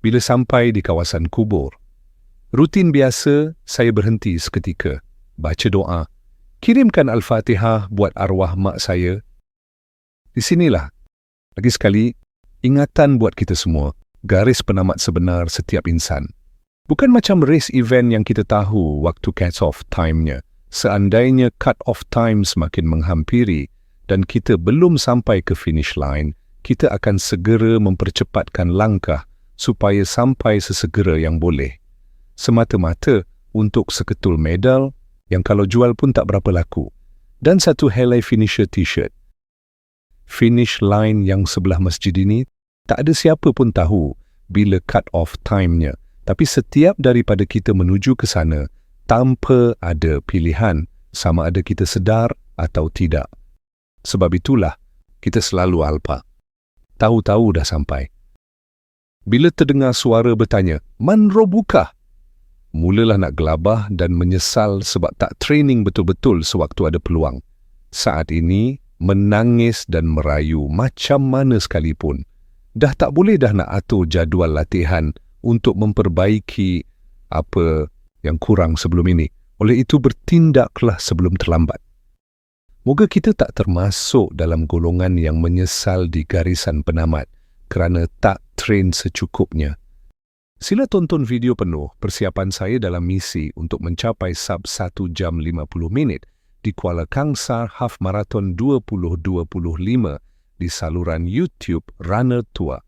bila sampai di kawasan kubur. Rutin biasa, saya berhenti seketika, baca doa, kirimkan Al-Fatihah buat arwah mak saya. Di sinilah, lagi sekali, ingatan buat kita semua, garis penamat sebenar setiap insan. Bukan macam race event yang kita tahu waktu cut-off time-nya. Seandainya cut-off time semakin menghampiri dan kita belum sampai ke finish line, kita akan segera mempercepatkan langkah supaya sampai sesegera yang boleh semata-mata untuk seketul medal yang kalau jual pun tak berapa laku dan satu helai finisher t-shirt. Finish line yang sebelah masjid ini tak ada siapa pun tahu bila cut off time-nya tapi setiap daripada kita menuju ke sana tanpa ada pilihan sama ada kita sedar atau tidak. Sebab itulah kita selalu alpa. Tahu-tahu dah sampai. Bila terdengar suara bertanya, Man robukah? mulalah nak gelabah dan menyesal sebab tak training betul-betul sewaktu ada peluang. Saat ini, menangis dan merayu macam mana sekalipun. Dah tak boleh dah nak atur jadual latihan untuk memperbaiki apa yang kurang sebelum ini. Oleh itu, bertindaklah sebelum terlambat. Moga kita tak termasuk dalam golongan yang menyesal di garisan penamat kerana tak train secukupnya Sila tonton video penuh persiapan saya dalam misi untuk mencapai sub 1 jam 50 minit di Kuala Kangsar Half Marathon 2025 di saluran YouTube Runner Tour.